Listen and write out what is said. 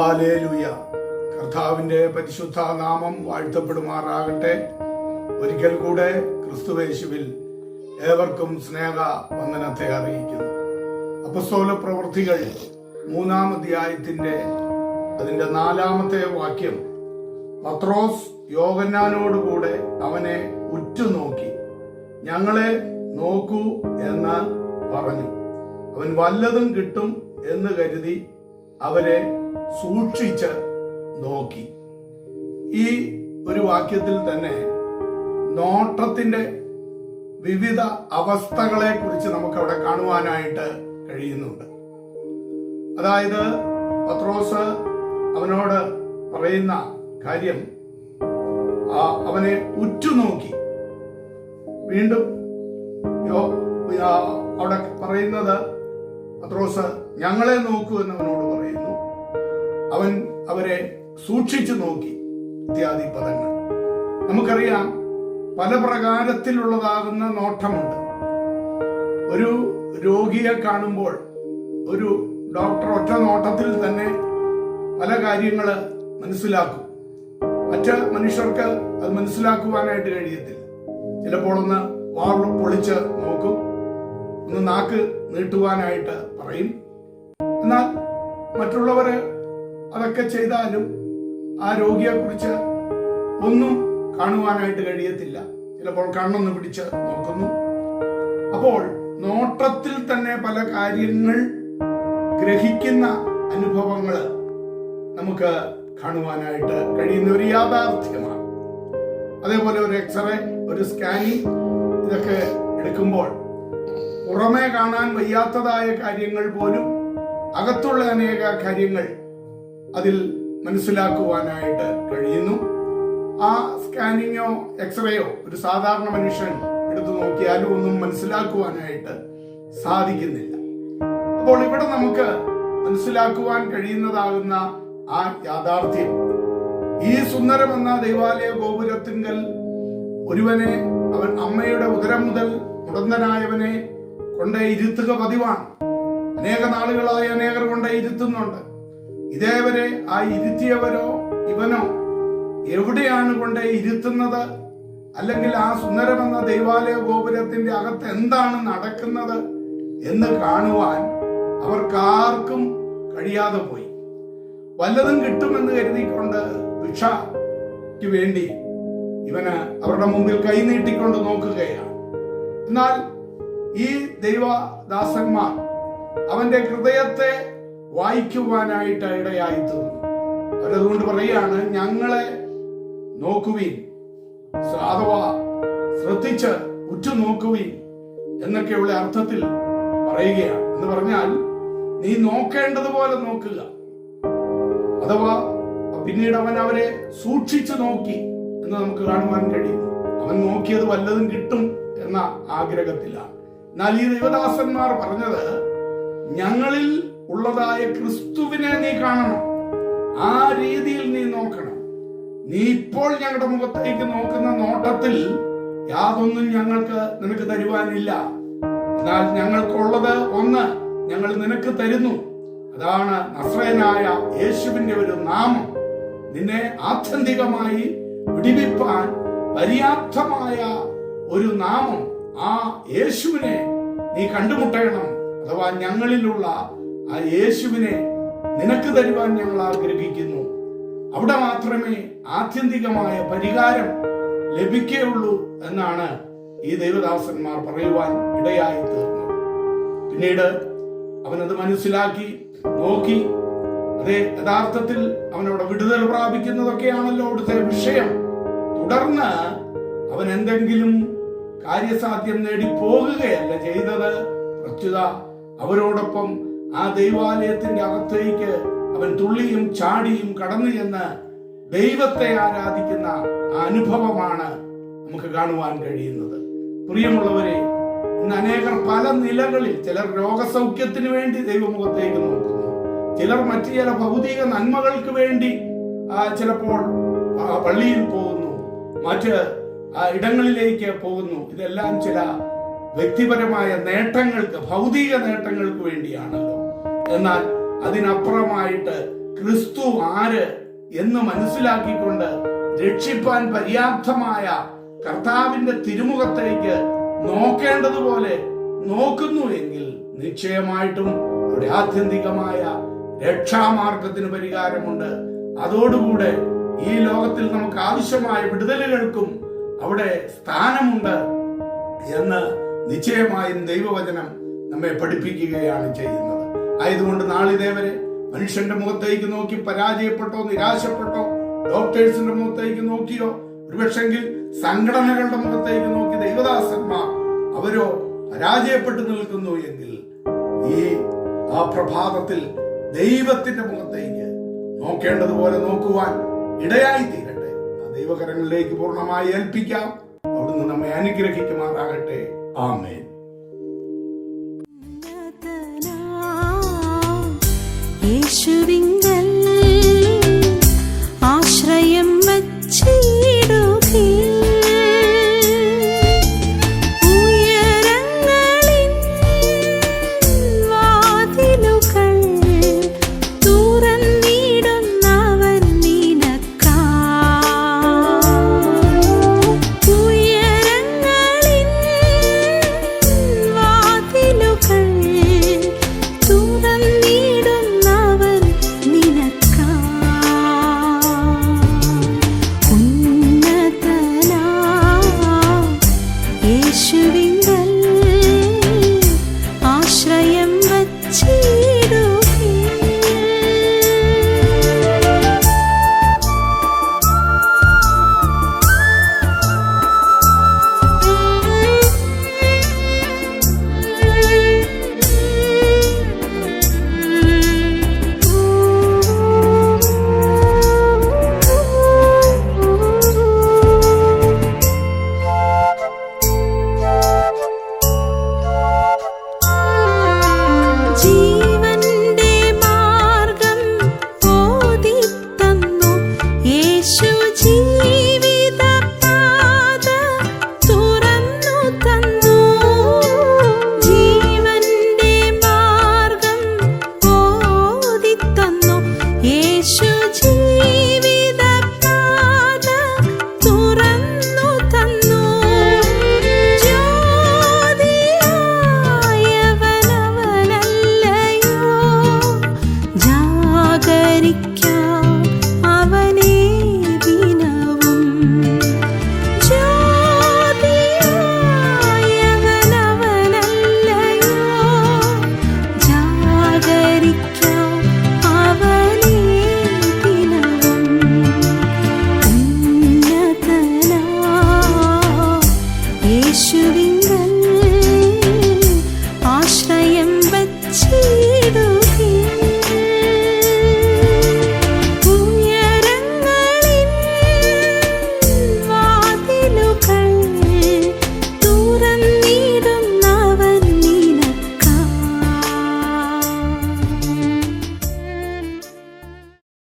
Hallelujah കർത്താവിന്റെ പരിശുദ്ധ നാമം വാഴ്ത്തപ്പെടുമാറാകട്ടെ. ഒരിക്കൽ കൂടെ ക്രിസ്തുവേശുവിൽ ഏവർക്കും സ്നേഹ വന്ദനത്തെ അറിയിക്കുന്നു. അപ്പസ്തോല പ്രവൃത്തികൾ മൂന്നാം അധ്യായത്തിന്റെ അതിന്റെ നാലാമത്തെ വാക്യം. പത്രോസ് യോഗന്നാനോടുകൂടെ അവനെ ഉറ്റുനോക്കി. ഞങ്ങളെ നോക്കൂ എന്ന് പറഞ്ഞു. അവൻ വല്ലതും കിട്ടും എന്ന് കരുതി അവരെ സൂക്ഷിച്ച് നോക്കി. ഈ ഒരു വാക്യത്തിൽ തന്നെ നോട്ടത്തിന്റെ വിവിധ അവസ്ഥകളെ കുറിച്ച് നമുക്ക് അവിടെ കാണുവാനായിട്ട് കഴിയുന്നുണ്ട്. അതായത് പത്രോസ് അവനോട് പറയുന്ന കാര്യം അവനെ ഉറ്റുനോക്കി. വീണ്ടും അവിടെ പറയുന്നത് പത്രോസ് ഞങ്ങളെ നോക്കൂ എന്ന് അവനോട് പറയുന്നു. അവൻ അവരെ സൂക്ഷിച്ചു നോക്കി ഇത്യാദി പദങ്ങൾ. നമുക്കറിയാം പല പ്രകാരത്തിലുള്ളതാകുന്ന നോട്ടമുണ്ട്. ഒരു രോഗിയെ കാണുമ്പോൾ ഒരു ഡോക്ടർ ഒറ്റ നോട്ടത്തിൽ തന്നെ പല കാര്യങ്ങൾ മനസ്സിലാക്കും. മറ്റ് മനുഷ്യർക്ക് അത് മനസ്സിലാക്കുവാനായിട്ട് കഴിയത്തില്ല. ചിലപ്പോൾ ഒന്ന് വാൾ പൊളിച്ച് നോക്കും ഒന്ന് നാക്ക് നീട്ടുവാനായിട്ട് പറയും. എന്നാൽ മറ്റുള്ളവര് അതൊക്കെ ചെയ്താലും ആ രോഗിയെ കുറിച്ച് ഒന്നും കാണുവാനായിട്ട് കഴിയത്തില്ല. ചിലപ്പോൾ കണ്ണൊന്ന് പിടിച്ച് നോക്കുന്നു. അപ്പോൾ നോട്ടത്തിൽ തന്നെ പല കാര്യങ്ങൾ ഗ്രഹിക്കുന്ന അനുഭവങ്ങൾ നമുക്ക് കാണുവാനായിട്ട് കഴിയുന്ന ഒരു യാഥാർത്ഥ്യമാണ്. അതേപോലെ ഒരു എക്സ്റേ ഒരു സ്കാനിങ് ഇതൊക്കെ എടുക്കുമ്പോൾ പുറമേ കാണാൻ വയ്യാത്തതായ കാര്യങ്ങൾ പോലും അകത്തുള്ള അനേക കാര്യങ്ങൾ അതിൽ മനസ്സിലാക്കുവാനായിട്ട് കഴിയുന്നു. ആ സ്കാനിങ്ങോ എക്സ്റേയോ ഒരു സാധാരണ മനുഷ്യൻ എടുത്തു നോക്കിയാലും ഒന്നും മനസ്സിലാക്കുവാനായിട്ട് സാധിക്കുന്നില്ല. അപ്പോൾ ഇവിടെ നമുക്ക് മനസ്സിലാക്കുവാൻ കഴിയുന്നതാകുന്ന ആ യാഥാർത്ഥ്യം. ഈ സുന്ദരമെന്ന ദൈവാലയ ഗോപുരത്തിങ്കൽ ഒരുവനെ അവൻ അമ്മയുടെ ഉദരം മുതൽ മുടന്തനായവനെ കൊണ്ടേ ഇരുത്തുക പതിവാണ്. അനേക നാളുകളായി അനേകർ കൊണ്ടേ ഇരുത്തുന്നുണ്ട്. ഇതേവരെ ആ ഇരുത്തിയവരോ ഇവനോ എവിടെയാണ് കൊണ്ട് ഇരുത്തുന്നത്? അല്ലെങ്കിൽ ആ സുന്ദരമെന്ന ദൈവാലയ ഗോപുരത്തിന്റെ അകത്ത് എന്താണ് നടക്കുന്നത് എന്ന് കാണുവാൻ അവർക്കാർക്കും കഴിയാതെ പോയി. വല്ലതും കിട്ടുമെന്ന് കരുതിക്കൊണ്ട് ഭിക്ഷയ്ക്ക് വേണ്ടി ഇവന് അവരുടെ മുമ്പിൽ കൈനീട്ടിക്കൊണ്ട് നോക്കുകയാണ്. എന്നാൽ ഈ ദൈവദാസന്മാർ അവന്റെ ഹൃദയത്തെ വായിക്കുവാനായിട്ട് ഇടയായി തീർന്നു അവരതുകൊണ്ട് പറയുകയാണ് ഞങ്ങളെ നോക്കുവീൻ. അഥവാ ശ്രദ്ധിച്ച് ഉറ്റുനോക്കുവീൻ എന്നൊക്കെയുള്ള അർത്ഥത്തിൽ പറയുകയാണ്. എന്ന് പറഞ്ഞാൽ നീ നോക്കേണ്ടതുപോലെ നോക്കുക. അഥവാ പിന്നീട് അവൻ അവരെ സൂക്ഷിച്ചു നോക്കി എന്ന് നമുക്ക് കാണുവാൻ കഴിയും. അവൻ നോക്കിയത് വല്ലതും കിട്ടും എന്ന ആഗ്രഹത്തിലാണ്. എന്നാൽ ഈ ദൈവദാസന്മാർ പറഞ്ഞത് ഞങ്ങളിൽ ഉള്ളതായ ക്രിസ്തുവിനെ നീ കാണണം. ആ രീതിയിൽ നീ നോക്കണം. നീ ഇപ്പോൾ ഞങ്ങളുടെ മുഖത്തേക്ക് നോക്കുന്ന നോട്ടത്തിൽ യാതൊന്നും ഞങ്ങൾക്ക് നിനക്ക് തരുവാനില്ല. എന്നാൽ ഞങ്ങൾക്കുള്ളത് ഒന്ന് ഞങ്ങൾ നിനക്ക് തരുന്നു. അതാണ് നസ്രയനായ യേശുവിന്റെ ഒരു നാമം. നിന്നെ ആത്യന്തികമായി വിടിവിപ്പാൻ പര്യാപ്തമായ ഒരു നാമം ആ യേശുവിനെ നീ കണ്ടുമുട്ടണം. അഥവാ ഞങ്ങളിലുള്ള ആ യേശുവിനെ നിനക്ക് തരുവാൻ ഞങ്ങൾ ആഗ്രഹിക്കുന്നു. അവിടെ മാത്രമേ ആത്യന്തികമായ പരിഹാരം ലഭിക്കുകയുള്ളൂ എന്നാണ് ഈ ദൈവദാസന്മാർ പറയുവാൻ ഇടയായി തീർന്നത്. പിന്നീട് അവനത് മനസ്സിലാക്കി നോക്കി. അതെ യഥാർത്ഥത്തിൽ അവനവിടെ വിടുതൽ പ്രാപിക്കുന്നതൊക്കെയാണല്ലോ അവിടുത്തെ വിഷയം. തുടർന്ന് അവൻ എന്തെങ്കിലും കാര്യസാധ്യം നേടി പോകുകയല്ല ചെയ്തത്. പ്രത്യുത അവരോടൊപ്പം ആ ദൈവാലയത്തിന്റെ അകത്തേക്ക് അവൻ തുള്ളിയും ചാടിയും കടന്നു ചെന്ന് ദൈവത്തെ ആരാധിക്കുന്ന അനുഭവമാണ് നമുക്ക് കാണുവാൻ കഴിയുന്നത്. പ്രിയമുള്ളവരെ ഇന്ന് അനേകർ പല നിലകളിൽ ചിലർ രോഗസൗഖ്യത്തിന് വേണ്ടി ദൈവമുഖത്തേക്ക് നോക്കുന്നു. ചിലർ മറ്റു ചില ഭൗതിക നന്മകൾക്ക് വേണ്ടി ചിലപ്പോൾ പള്ളിയിൽ പോകുന്നു. മറ്റ് ഇടങ്ങളിലേക്ക് പോകുന്നു. ഇതെല്ലാം ചില വ്യക്തിപരമായ നേട്ടങ്ങൾക്ക് ഭൗതിക നേട്ടങ്ങൾക്ക് വേണ്ടിയാണല്ലോ. എന്നാൽ അതിനപ്പുറമായിട്ട് ക്രിസ്തു ആര് എന്ന് മനസ്സിലാക്കിക്കൊണ്ട് രക്ഷിപ്പാൻ പര്യാപ്തമായ കർത്താവിന്റെ തിരുമുഖത്തേക്ക് നോക്കേണ്ടതുപോലെ നോക്കുന്നു എങ്കിൽ നിശ്ചയമായിട്ടും ഒരു ആത്യന്തികമായ രക്ഷാമാർഗത്തിന് പരിഹാരമുണ്ട്. അതോടുകൂടെ ഈ ലോകത്തിൽ നമുക്ക് ആവശ്യമായ വിടുതലുകൾക്കും അവിടെ സ്ഥാനമുണ്ട് എന്ന് നിശ്ചയമായും ദൈവവചനം നമ്മെ പഠിപ്പിക്കുകയാണ് ചെയ്യുന്നത്. ആയതുകൊണ്ട് നാളിതേവരെ മനുഷ്യന്റെ മുഖത്തേക്ക് നോക്കി പരാജയപ്പെട്ടോ നിരാശപ്പെട്ടോ ഡോക്ടേഴ്സിന്റെ മുഖത്തേക്ക് നോക്കിയോ ഒരുപക്ഷെങ്കിൽ സംഘടനകളുടെ മുഖത്തേക്ക് നോക്കി ദൈവദാസന്മാർ അവരോ പരാജയപ്പെട്ടു നിൽക്കുന്നു എങ്കിൽ ഈ ആ പ്രഭാതത്തിൽ ദൈവത്തിന്റെ മുഖത്തേക്ക് നോക്കേണ്ടതുപോലെ നോക്കുവാൻ ഇടയായി തീരട്ടെ. ആ ദൈവകരങ്ങളിലേക്ക് പൂർണമായി ഏൽപ്പിക്കാം. അവിടുന്ന് നമ്മെ അനുഗ്രഹിക്കുമാറാകട്ടെ. Amen.